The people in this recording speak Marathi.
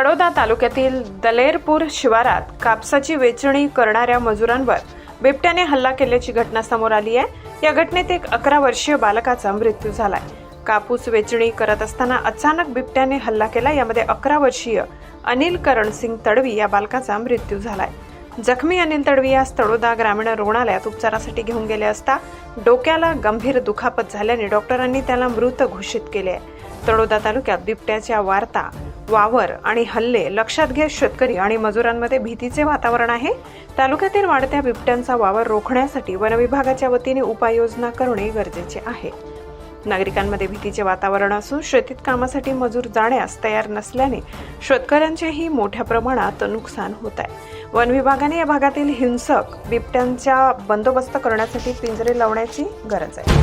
तळोदा तालुक्यातील दलेरपूर शिवारात कापसाची वेचणी करणाऱ्या मजुरांवर बिबट्याने हल्ला केल्याची घटना समोर आली आहे. या घटनेत एक अकरा वर्षीय बालकाचा मृत्यू झालाय. कापूस वेचणी करत असताना अचानक बिबट्याने हल्ला केला. यामध्ये अकरा वर्षीय अनिल करण सिंग तडवी या बालकाचा मृत्यू झालाय. जखमी अनिल तडवी यास तळोदा ग्रामीण रुग्णालयात उपचारासाठी घेऊन गेले असता डोक्याला गंभीर दुखापत झाल्याने डॉक्टरांनी त्याला मृत घोषित केले आहे. तळोदा तालुक्यात बिबट्याच्या वार्ता वावर आणि हल्ले लक्षात घेत शेतकरी आणि मजुरांमध्ये भीतीचे वातावरण आहे. तालुक्यातील वाढत्या बिबट्यांचा वावर रोखण्यासाठी वनविभागाच्या वतीने उपाययोजना करणे गरजेचे आहे. नागरिकांमध्ये भीतीचे वातावरण असून शेतीत कामासाठी मजूर जाण्यास तयार नसल्याने शेतकऱ्यांचेही मोठ्या प्रमाणात नुकसान होत आहे. वन विभागाने या भागातील हिंसक बिबट्यांचा बंदोबस्त करण्यासाठी पिंजरे लावण्याची गरज आहे.